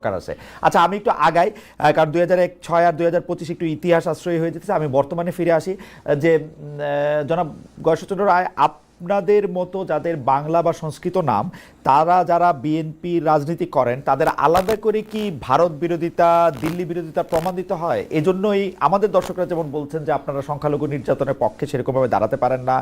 দরকার আছে। আচ্ছা আমি একটু আগাই কারণ দুই হাজার এক, ছয় আর দুই হাজার পঁচিশ একটু ইতিহাস আশ্রয় হয়ে যেতেছে। আমি বর্তমানে ফিরে আসি যে জনাব গয়েশচন্দ্র রায় আপনাদের মতো যাদের বাংলা বা সংস্কৃত নাম, তারা যারা বিএনপি রাজনীতি করেন, তাদের আলাদা করে কি ভারত বিরোধিতা, দিল্লি বিরোধিতা প্রমাণিত হয়? এজন্যই আমাদের দর্শকরা যেমন বলছেন যে আপনারা সংখ্যালঘু নির্যাতনের পক্ষে সেরকমভাবে দাঁড়াতে পারেন না।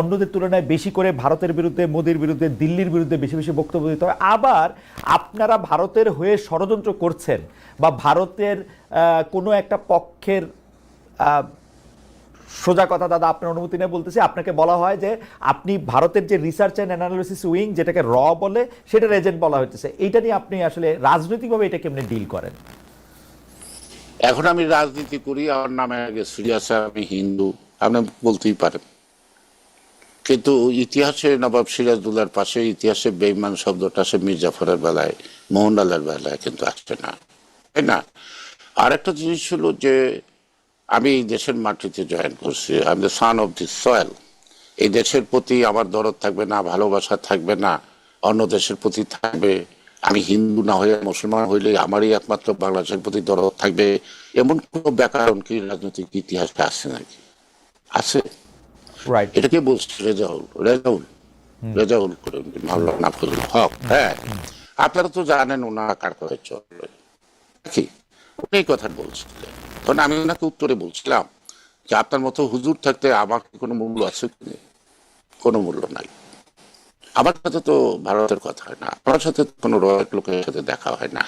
অন্যদের তুলনায় বেশি করে ভারতের বিরুদ্ধে, মোদির বিরুদ্ধে, দিল্লির বিরুদ্ধে বেশি বেশি বক্তব্য দিতে হয়। আবার আপনারা ভারতের হয়ে ষড়যন্ত্র করছেন বা ভারতের কোনো একটা পক্ষের সোজা কথা দাদা, আপনার অনুমতি নিয়ে বলতেছি, আপনাকে বলা হয় যে আপনি ভারতের যে রিসার্চ অ্যান্ড অ্যানালিসিস উইং যেটাকে র বলে, সেটার এজেন্ট বলা হচ্ছে এইটা নিয়ে আপনি আসলে রাজনৈতিকভাবে এটা কেমনি ডিল করেন? এখন আমি রাজনীতি করি, আমার নামে আগে সিরিয়াসে আমি হিন্দু, আপনি বলতেই পারেন। কিন্তু ইতিহাসে নবাব সিরাজদুল্লার পাশে ইতিহাসে বেইমান শব্দটা সে মির্জাফরের বেলায়, মোহনলালের বেলায় কিন্তু আসছে না। তাই না? আর একটা জিনিস ছিল যে আমি এই দেশের মাটিতে জয়েন করছি। I am the son of the soil এই দেশের প্রতি আমার দরদ থাকবে না ভালোবাসা থাকবে না অন্য দেশের প্রতি থাকবে। আমি হিন্দু না হয়ে মুসলমান হইলে আমারই একমাত্র বাংলাদেশের প্রতি দরদ থাকবে। এমন কোনো ব্যাকরণ কি রাজনৈতিক ইতিহাসে আছে নাকি? আছে। রাইট এটাকে বলছে? রেজাউল। রেজাউল। রেজাউল করে মাওলানা আব্দুল হক। হ্যাঁ। আপনারা তো জানেন ওনারা কার কথা চলে। কি উনি এই কথা বলছিলেন। তখন আমি ওনাকে উত্তরে বলছিলাম যে আপনার মতো হুজুর থাকতে আমার কোনো মূল্য আছে কি কোনো মূল্য নাই। আমার সাথে তো ভারতের কথা হয় না। আমার সাথে কোনো রয়্যাল লোকের সাথে দেখা হয় না।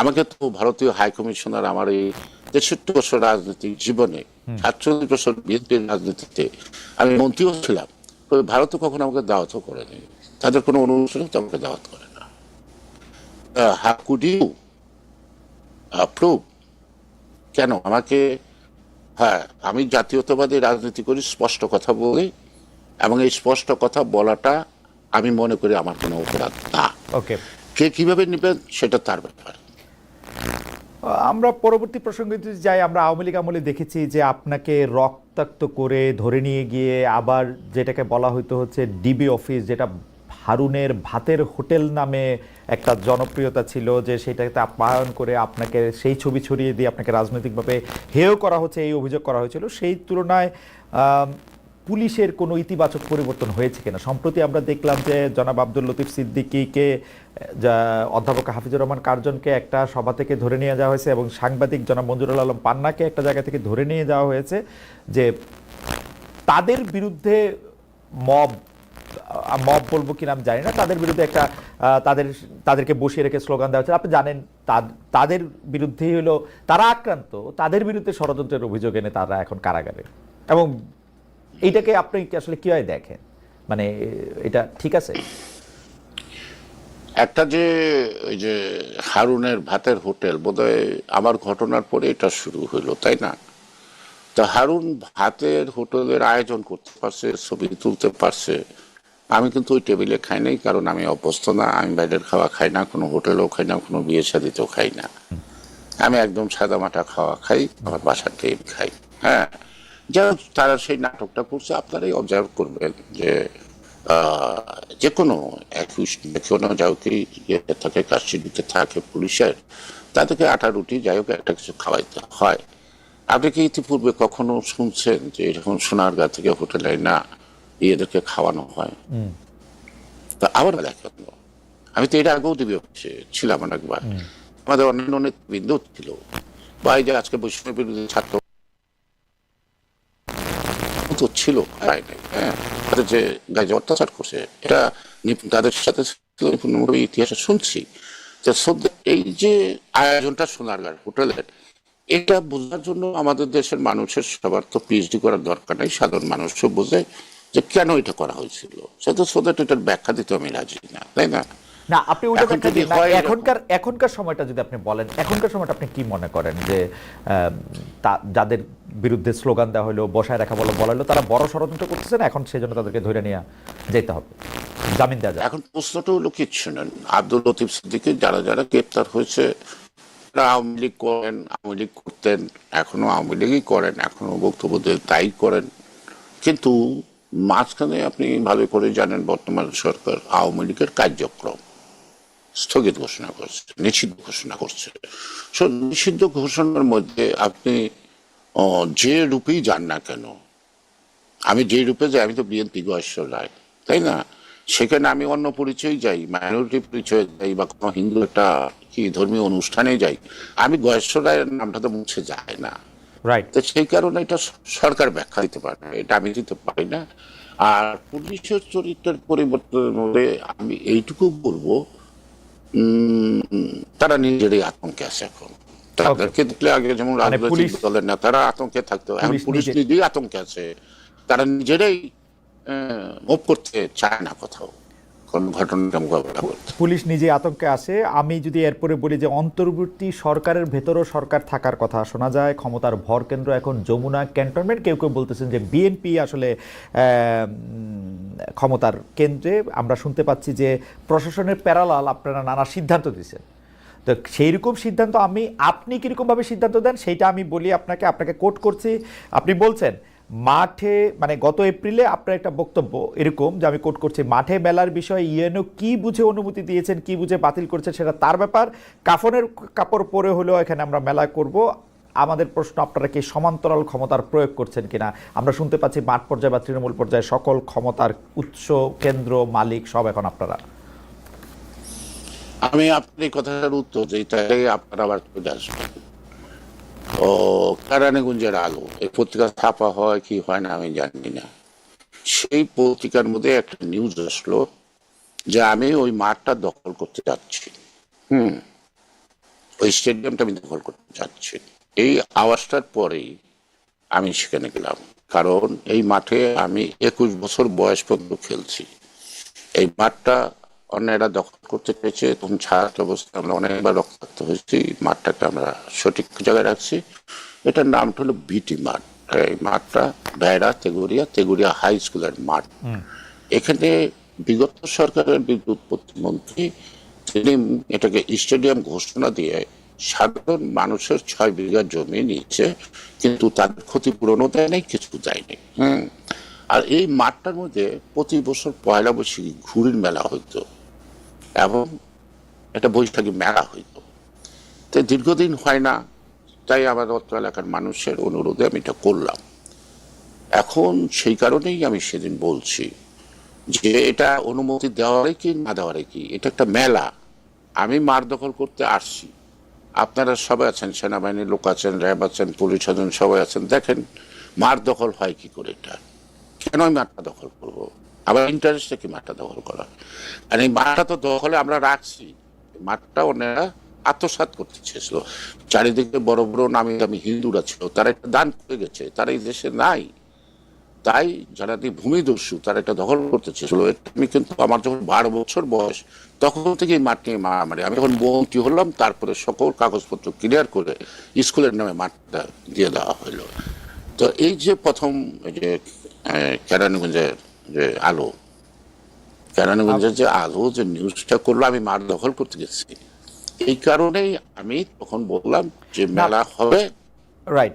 আমাকে তো ভারতীয় হাই কমিশনার আমার এই তেষট্টি বছর রাজনৈতিক জীবনে সাতচল্লিশ বছর বিএনপির রাজনীতিতে আমি মন্ত্রীও ছিলাম। তবে ভারতও কখনো আমাকে দাওয়াতও করেনি। তাদের কোনো অনুষ্ঠানে তো আমাকে দাওয়াত করে না। হাউ কুড ইউ অ্যাপ্রুভ কেন? আমাকে হ্যাঁ আমি জাতীয়তাবাদী রাজনীতি করি স্পষ্ট কথা বলি এবং এই স্পষ্ট কথা বলাটা আমি মনে করি আমার কোনো অপরাধ না। ওকে। কে কীভাবে নেবেন সেটা তার ব্যাপার। আমরা পরবর্তী প্রসঙ্গে যদি যাই আমরা আওয়ামী লীগ আমলে দেখেছি যে আপনাকে রক্তাক্ত করে ধরে নিয়ে গিয়ে আবার যেটাকে বলা হইতো হচ্ছে ডিবি অফিস যেটা হারুনের ভাতের হোটেল নামে একটা জনপ্রিয়তা ছিল যে সেটাকে আপ্যায়ন করে আপনাকে সেই ছবি ছড়িয়ে দিয়ে আপনাকে রাজনৈতিকভাবে হেয় করা হচ্ছে, এই অভিযোগ করা হয়েছিল। সেই তুলনায় পুলিশের কোনো ইতিবাচক পরিবর্তন হয়েছে কিনা? সম্প্রতি আমরা দেখলাম যে জনাব আব্দুল লতিফ সিদ্দিকিকে অধ্যাপক হাফিজুর রহমান কার্জনকে একটা সভা থেকে ধরে নিয়ে যাওয়া হয়েছে এবং সাংবাদিক জনাব মঞ্জুরুল আলম পান্নাকে একটা জায়গা থেকে ধরে নিয়ে যাওয়া হয়েছে যে তাদের বিরুদ্ধে মব মব বলব কি নাম জানি না, তাদের বিরুদ্ধে একটা তাদের, তাদেরকে বসিয়ে রেখে স্লোগান দেওয়া হচ্ছে আপনি জানেন তাদের বিরুদ্ধেই হলো, তারা আক্রান্ত, তাদের বিরুদ্ধে ষড়যন্ত্রের অভিযোগ এনে তারা এখন কারাগারে। এবং এইটাকে আপনি আসলে কীভাবে দেখেন? মানে এটা ঠিক আছে? একটা যে ওই যে হারুনের ভাতের হোটেল, বোধহয় আমার ঘটনার পরে এটা শুরু হইল, তাই না? তা হারুন ভাতের হোটেলের আয়োজন করতে পারছে, ছবি তুলতে পারছে আমি কিন্তু ওই টেবিলে খাই নাই, কারণ আমি অভ্যস্ত না। আমি বাইরের খাওয়া খাই না, কোনো হোটেলেও খাই না, কোনো বিয়ে সাদিতেও খাই না। আমি একদম সাদা মাটা খাওয়া খাই আমার বাসার টেবিল খাই হ্যাঁ। যাই তারা সেই নাটকটা করছে, আপনারাই অবজার্ভ করবেন যে যে কোনো কোনো যাই হোক ইয়েতে থাকে কাস্টডিতে থাকে পুলিশের, তাদেরকে আটা রুটি, যাই হোক, একটা কিছু খাওয়াইতে হয়। আপনি কি ইতিপূর্বে কখনো শুনছেন যে এরকম সোনারগাঁ থেকে হোটেলে না এদেরকে খাওয়ানো হয়। তা আবার দেখেন আমি তো এর আগেও দিবি ছিলাম অনেকবার। আমাদের অন্যান্য নেতৃবৃন্দ ছিল। বা এই যে আজকে বৈষম্যের বিরুদ্ধে ছাত্র তো ছিল হয়। তাদের যে গায়ে যে অত্যাচার করছে এটা তাদের সাথে ইতিহাসে শুনছি। যে এই যে আয়োজনটা সোনারগাঁর হোটেলের এটা বোঝার জন্য আমাদের দেশের মানুষের সবার তো পিএইচডি করার দরকার নেই সাধারণ মানুষও বোঝে। যে কেন এটা করা হয়েছিল? সেটা সোদাট এটার ব্যাখ্যা দিতে আমি রাজি না তাই না? না আপনি এখন ব্যাখ্যা দিন। এখনকার এখনকার সময়টা যদি আপনি বলেন এখনকার সময়টা আপনি কি মনে করেন যে তা- যাদের বিরুদ্ধে স্লোগান দেওয়া হলো বসায় রাখা বলো বলা হলো তারা বড় ষড়যন্ত্র করতেছে না? এখন সেই জন্য তাদেরকে ধরে নিয়ে যেতে হবে। জামিন দেওয়া যায় এখন প্রশ্নটা হলো কিচ্ছু নেন আব্দুল লতিফ সিদ্দিকি যারা যারা গ্রেপ্তার হয়েছে তারা আওয়ামী লীগ করেন আওয়ামী লীগ করতেন এখনও আওয়ামী লীগই করেন এখনও বক্তব্য দিয়ে তাই করেন। কিন্তু মাঝখানে আপনি ভালো করে জানেন বর্তমান সরকার আওয়ামী লীগের কার্যক্রম স্থগিত ঘোষণা করছে, নিষিদ্ধ ঘোষণা করছে। সো নিষিদ্ধ ঘোষণার মধ্যে আপনি যে রূপেই যান না কেন, আমি যে রূপে যাই, আমি তো বিএনপি রায়, তাই না? সেখানে আমি অন্য পরিচয় যাই মাইনরিটি পরিচয় যাই, বা কোনো হিন্দু একটা কি ধর্মীয় অনুষ্ঠানে যাই, আমি গয়েশ্বর রায়ের নামটা তো মুছে যায় না। রাইট তো সেই কারণে এটা সরকার ব্যাখ্যা দিতে পারে এটা আমি দিতে পারি না। আর পুলিশের চরিত্রের পরিবর্তনের মধ্যে আমি এইটুকু বলব তারা নিজেরই আতঙ্কে আছে এখন। তাদেরকে দেখলে আগে যেমন মানে রাজনৈতিক দলের নেতারা আতঙ্কে থাকতো এখন পুলিশ পুলিশ নিজেই আতঙ্কে আছে। তারা নিজেরাই মুভ করতে চায় না কোথাও। পুলিশ নিজে আতঙ্কে আসে আমি যদি এরপরে বলি যে অন্তর্বর্তী সরকারের ভেতরও সরকার থাকার কথা শোনা যায়, ক্ষমতার ভর কেন্দ্র এখন যমুনা ক্যান্টনমেন্ট। কেউ কেউ বলতেছেন যে বিএনপি আসলে ক্ষমতার কেন্দ্রে। আমরা শুনতে পাচ্ছি যে প্রশাসনের প্যারালাল আপনারা নানা সিদ্ধান্ত দিচ্ছেন তো সেই রকম সিদ্ধান্ত আমি, আপনি কীরকমভাবে সিদ্ধান্ত দেন, সেইটা আমি বলি আপনাকে আপনাকে কোট করছি। আপনি বলছেন মাঠে মানে গত এপ্রিলে আপনার একটা বক্তব্য এরকম যে আমি কোট করছি, মাঠে মেলার বিষয়ে ইউএনও কি বুঝে অনুমতি দিয়েছেন, কি বুঝে বাতিল করছে সেটা তার ব্যাপার। কাফনের কাপড় পরে হলেও এখানে আমরা মেলা করব। আমাদের প্রশ্ন, আপনারা কি সমান্তরাল ক্ষমতার প্রয়োগ করছেন কিনা? আমরা শুনতে পাচ্ছি মাঠ পর্যায়ে বা তৃণমূল পর্যায়ে সকল ক্ষমতার উৎস, কেন্দ্র, মালিক সব এখন আপনারা। আমি আপনার কথাটার উত্তর যে তাই আপনারা আবার চলে আসবেন। ও, কারানীগঞ্জের আলো। এই পত্রিকা ছাপা হয় কি হয় না আমি জানি না। সেই পত্রিকার মধ্যে একটা নিউজ আসলো যে আমি ওই মাঠটা দখল করতে যাচ্ছি। হুম। ওই স্টেডিয়ামটা আমি দখল করতে যাচ্ছি। এই আওয়াজটার পরেই আমি সেখানে গেলাম। কারণ এই মাঠে আমি একুশ বছর বয়স পর্যন্ত খেলছি। এই মাঠটা অন্যেরা দখল করতে পেরেছে তখন ছাত্র অবস্থায় আমরা অনেকবার রক্তাক্ত হয়েছি মাঠটাকে আমরা সঠিক জায়গায় রাখছি। এটার নামটা হলো বিটি মাঠ। এই মাঠটা বেড়া তেগুড়িয়া তেগুড়িয়া হাই স্কুলের মাঠ। এখানে বিগত সরকারের বিদ্যুৎ প্রতিমন্ত্রী তিনি এটাকে স্টেডিয়াম ঘোষণা দিয়ে সাধারণ মানুষের ছয় বিঘা জমি নিচ্ছে কিন্তু তাদের ক্ষতিপূরণও দেয় নাই কিছু দেয়নি হুম। আর এই মাঠটার মধ্যে প্রতি বছর পয়লা বৈশাখী ঘুড়ির মেলা হইতো এবং একটা বৈশাখী মেলা হইতো। তো দীর্ঘদিন হয় না, তাই আমার অত্র এলাকার মানুষের অনুরোধে আমি এটা করলাম। এখন সেই কারণেই আমি সেদিন বলছি যে এটা অনুমতি দেওয়ারে কি, না দেওয়ারে কি? এটা একটা মেলা। আমি মার দখল করতে আসছি। আপনারা সবাই আছেন, সেনাবাহিনীর লোক আছেন, র্যাব আছেন, পুলিশ আছেন, সবাই আছেন। দেখেন, মার দখল হয় কি করে এটা? কেন আমি মাঠটা দখল করব? আবার ইন্টারেস্টে কি মাঠটা দখল করা আর এই মাঠটা তো দখলে আমরা রাখছি। মাঠটা ওনারা আত্মসাৎ করতে চেয়েছিল। চারিদিকে বড় বড় নামি দামি হিন্দুরা ছিল, তারা একটা দান করে গেছে, তারা এই দেশে নাই। তাই যারা ভূমিদস্যু, তারা এটা দখল করতে চেয়েছিল। আমি কিন্তু আমার যখন বারো বছর বয়স, তখন থেকে মাঠ নিয়ে মারামারি। আমি যখন বন্টি হলাম, তারপরে সকল কাগজপত্র ক্লিয়ার করে স্কুলের নামে মাঠটা দিয়ে দেওয়া হলো। তো এই যে প্রথম যে কেরানীগঞ্জের যে আলো। কেরানীগঞ্জের যে আলো যে নিউজটা করল আমি মাঠ দখল করতে গেছি। এই কারণেই আমি তখন বললাম যে মেলা হবে। রাইট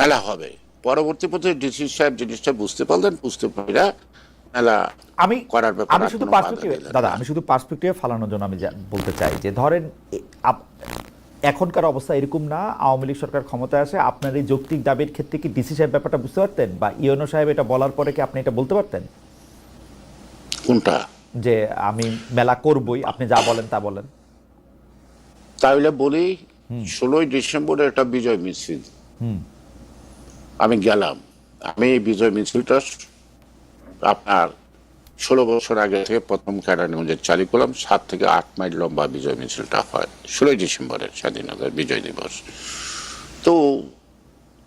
মেলা হবে। পরবর্তী পথে ডিসি সাহেব জিনিসটা বুঝতে পারলেন বুঝতে পারা মেলা আমি করার ব্যাপারে আমি শুধু পার্সপেক্টিভ দাদা আমি শুধু পার্সপেক্টিভে ফালানোর জন্য আমি বলতে চাই যে ধরেন এখনকার অবস্থা এরকম না। আওয়ামী লীগ সরকার ক্ষমতায় আসে আপনার এই যৌক্তিক দাবির ক্ষেত্রে কি ডিসি সাহেব ব্যাপারটা বুঝতে পারতেন? বা ইওনো সাহেব এটা বলার পরে কি আপনি এটা বলতে পারতেন? কোনটা? যে আমি মেলা করবই আপনি যা বলেন তা বলেন। তাহলে বলি ষোলোই ডিসেম্বরে একটা বিজয় মিছিল। আমি গেলাম। আমি এই বিজয় মিছিলটা আপনার ষোলো বছর আগে থেকে প্রথম ক্যারানিগঞ্জে চালু করলাম সাত থেকে আট মাইল লম্বা বিজয় মিছিলটা হয়। ষোলোই ডিসেম্বরের স্বাধীনতার বিজয় দিবস। তো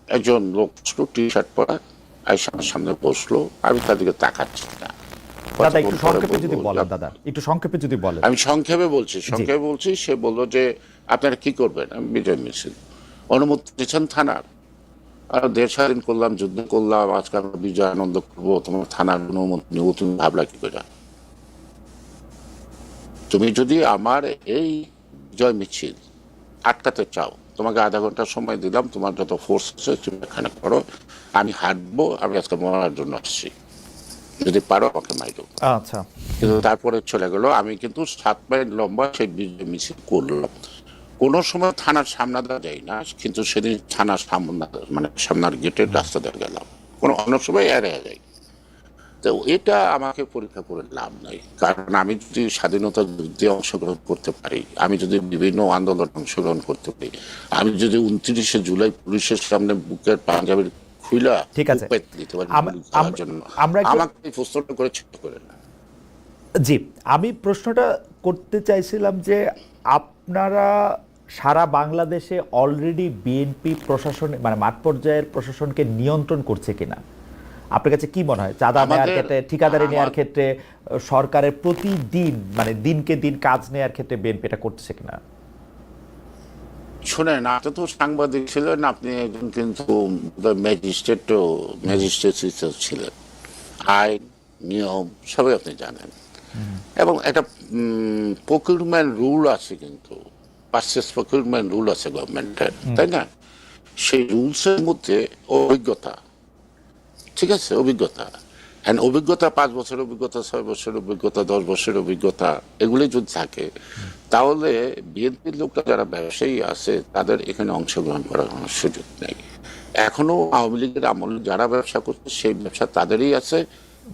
একজন লোক ছিল টি শার্ট পরা আইসা আমার সামনে বসল আমি তাদেরকে তাকাচ্ছি না। দাদা একটু সংক্ষেপে যদি বলেন দাদা একটু সংক্ষেপে যদি বলেন। আমি সংক্ষেপে বলছি সংক্ষেপে বলছি সে বলল যে আপনারা কি করবেন? আমি বিজয় মিছিল। অনুমতি দিয়েছেন থানার। আর দেশ স্বাধীন করলাম যুদ্ধ করলাম আজকে আমরা বিজয় আনন্দ করব তোমার থানার অনুমতি নেব তুমি ভাবলা কি করে? তুমি যদি আমার এই জয় মিছিল আটকাতে চাও তোমাকে আধা ঘণ্টা সময় দিলাম তোমার যত ফোর্স আছে তুমি এখানে করো আমি হাঁটবো আমি আজকে মরার জন্য আসছি। যদি পারো আমাকে মাইরো আচ্ছা। কিন্তু তারপরে চলে গেল আমি কিন্তু সাত মাইল লম্বা সেই বিজয় মিছিল করলাম। কোনো সময় থানার সামনা দেওয়া যায় না কিন্তু সেদিন থানার সামনে মানে সামনার গেটের রাস্তা দিয়ে গেলাম। কোনো অন্য সময় এড়িয়ে যায় তো এটা আমাকে পরীক্ষা করে লাভ নাই। কারণ আমি যদি স্বাধীনতা যুদ্ধে অংশগ্রহণ করতে পারি আমি যদি বিভিন্ন আন্দোলনে অংশগ্রহণ করতে পারি আমি যদি উনত্রিশে জুলাই পুলিশের সামনে বুকের পাঞ্জাবির খুইলা ঠিক আছে। দিতে পারি আমরা আমাকে প্রশ্নটা করে ছোট করে না। জি আমি প্রশ্নটা করতে চাইছিলাম যে আপনারা সারা বাংলাদেশে অলরেডি বিএনপি প্রশাসন মানে মাঠ পর্যায়ের প্রশাসনকে নিয়ন্ত্রণ করছে কিনা? আপনার কাছে কি মনে হয়? চাঁদা নেওয়ার ক্ষেত্রে ঠিকাদারি নেওয়ার ক্ষেত্রে সরকারের প্রতিদিন মানে দিনকে দিন কাজ নেওয়ার ক্ষেত্রে বিএনপি এটা করতেছে কিনা? শোনেন আপনি তো সাংবাদিক ছিলেন আপনি একজন কিন্তু ম্যাজিস্ট্রেটও ম্যাজিস্ট্রেট ছিলেন। আইন নিয়ম সবই আপনি জানেন। এবং একটা প্রকিউরমেন্ট রুল আছে কিন্তু। পার্সেস প্রকিউরমেন্ট রুল আছে গভর্নমেন্টের তাই না? সেই রুলসের মধ্যে অভিজ্ঞতা ঠিক আছে? অভিজ্ঞতা। হ্যাঁ অভিজ্ঞতা পাঁচ বছর অভিজ্ঞতা ছয় বছর অভিজ্ঞতা দশ বছর অভিজ্ঞতা এগুলি যদি থাকে তাহলে বিএনপির লোকরা যারা ব্যবসায়ী আছে তাদের এখানে অংশগ্রহণ করার কোনো সুযোগ নেই। এখনও আওয়ামী লীগের আমল যারা ব্যবসা করছে সেই ব্যবসা তাদেরই আছে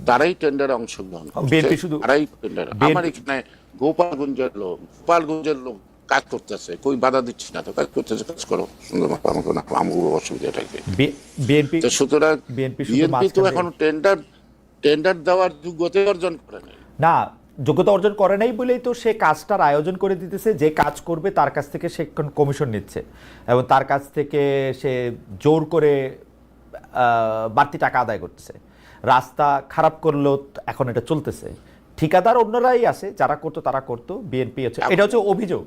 তারাই টেন্ডারে অংশগ্রহণ করছে শুধু- তারাই টেন্ডার আমার এখানে গোপালগঞ্জের লোক গোপালগঞ্জের লোক কাজ করতেছে কই বাধা দিচ্ছি না তো? কাজ করতেছে কাজ করো। সুন্দর মতো আমাকে না আমার অসুবিধাটাকে বিএনপি তো সুতরাং বিএনপি তো এখন টেন্ডার টেন্ডার দেওয়ার যোগ্যতা অর্জন করে নাই। না যোগ্যতা অর্জন করে নাই বলেই তো সে কাজটার আয়োজন করে দিতেছে যে কাজ করবে তার কাছ থেকে সে কমিশন নিচ্ছে। এবং তার কাছ থেকে সে জোর করে আহ, বাড়তি টাকা আদায় করতেছে। রাস্তা খারাপ করলেও এখন এটা চলতেছে। ঠিকাদার অন্যরাই আছে যারা করতো তারা করতো বিএনপি হচ্ছে এটা হচ্ছে অভিযোগ।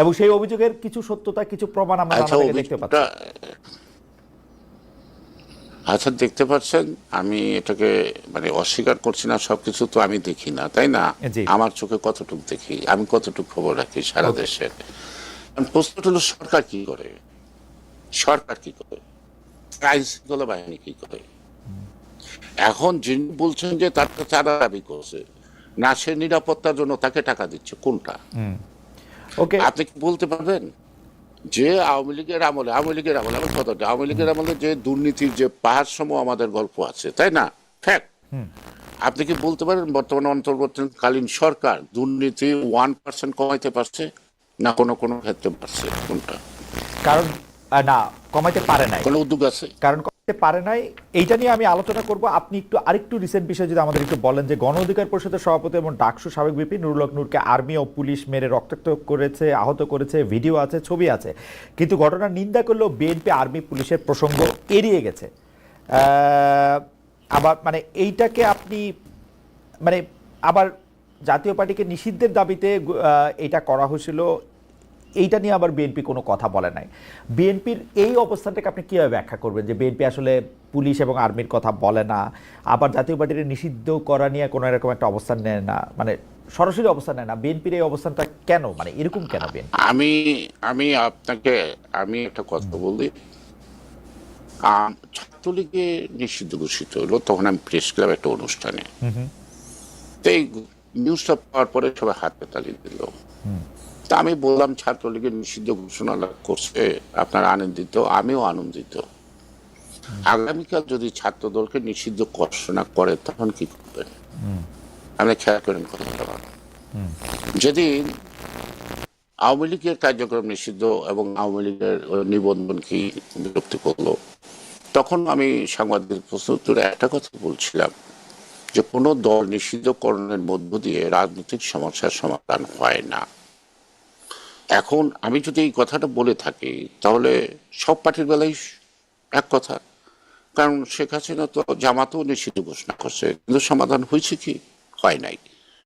এবং সেই অভিযোগের কিছু সত্যতা কিছু প্রমাণ আমরা আচ্ছা দেখতে পাচ্ছি। আচ্ছা দেখতে পাচ্ছেন আমি এটাকে মানে অস্বীকার করছি না সবকিছু তো আমি দেখি না তাই না? আমার চোখে কতটুকু দেখি আমি কতটুকু খবর রাখি সারা দেশে? প্রশ্নটা হলো সরকার কি করে? সরকার কি করে? আইন শৃঙ্খলা বাহিনী কি করে? এখন যিনি বলছেন যে তার কাছে দাবি করছে না সে নিরাপত্তার জন্য তাকে টাকা দিচ্ছে কোনটা? ওকে আপনি কি বলতে পারবেন? যে আওয়ামী লীগের আমলে আওয়ামী লীগের আমলে আমার কথাটা আওয়ামী লীগের আমলে যে দুর্নীতির যে পাহাড় সম আমাদের গল্প আছে তাই না? ফ্যাক্ট আপনি কি বলতে পারেন বর্তমানে অন্তর্বর্তীকালীন সরকার দুর্নীতি ওয়ান পার্সেন্ট কমাইতে পারছে না কোনো কোনো ক্ষেত্রে পারছে? কোনটা? কারণ না কমাইতে পারে না কোনো উদ্যোগ আছে? কারণ পারে নাই, এইটা নিয়ে আমি আলোচনা করব। আপনি একটু আরেকটু রিসেন্ট বিষয় যদি আমাদের একটু বলেন যে গণ অধিকার পরিষদের সভাপতি এবং ডাকসু সাবেক বিপি নুরুল নূরকে আর্মি ও পুলিশ মেরে রক্তাক্ত করেছে, আহত করেছে, ভিডিও আছে, ছবি আছে। কিন্তু ঘটনার নিন্দা করলেও বিএনপি আর্মি পুলিশের প্রসঙ্গ এড়িয়ে গেছে। আবার মানে এইটাকে আপনি মানে আবার জাতীয় পার্টিকে নিষিদ্ধের দাবিতে এটা করা হয়েছিল। এইটা নিয়ে আবার বিএনপি কোনো কথা বলে নাই। বিএনপির এই অবস্থানটাকে আপনি কীভাবে ব্যাখ্যা করবেন? যে বিএনপি আসলে পুলিশ এবং আর্মির কথা বলে না আবার জাতীয় পার্টির নিষিদ্ধ করা নিয়ে কোনো এরকম একটা অবস্থান নেয় না মানে সরাসরি অবস্থান নেয় না। বিএনপির এই অবস্থানটা কেন? মানে এরকম কেন বিএনপি আমি আমি আপনাকে আমি একটা কথা বলি। ছাত্রলীগে নিষিদ্ধ ঘোষিত হলো তখন আমি প্রেস ক্লাব একটা অনুষ্ঠানে। তো এই নিউজটা পাওয়ার পরে সবাই হাতে তালি দিল। তা আমি বললাম ছাত্রলীগের নিষিদ্ধ ঘোষণা করছে আপনারা আনন্দিত আমিও আনন্দিত। আগামীকাল যদি ছাত্র দলকে নিষিদ্ধ ঘোষণা করে তখন কি করবেন? আপনি খেয়াল করেন কথাটা। যেদিন আওয়ামী লীগের কার্যক্রম নিষিদ্ধ এবং আওয়ামী লীগের নিবন্ধন কি বিরক্তি করল তখন আমি সাংবাদিক প্রশ্ন উত্তরে একটা কথা বলছিলাম যে কোনো দল নিষিদ্ধকরণের মধ্য দিয়ে রাজনৈতিক সমস্যার সমাধান হয় না। এখন আমি যদি এই কথাটা বলে থাকি, তাহলে সব পার্টির বেলাই এক কথা। কারণ শেখ হাসিনা তো জামাতেও নিষিদ্ধ ঘোষণা করছে, কিন্তু সমাধান হয়েছে কি? হয় নাই।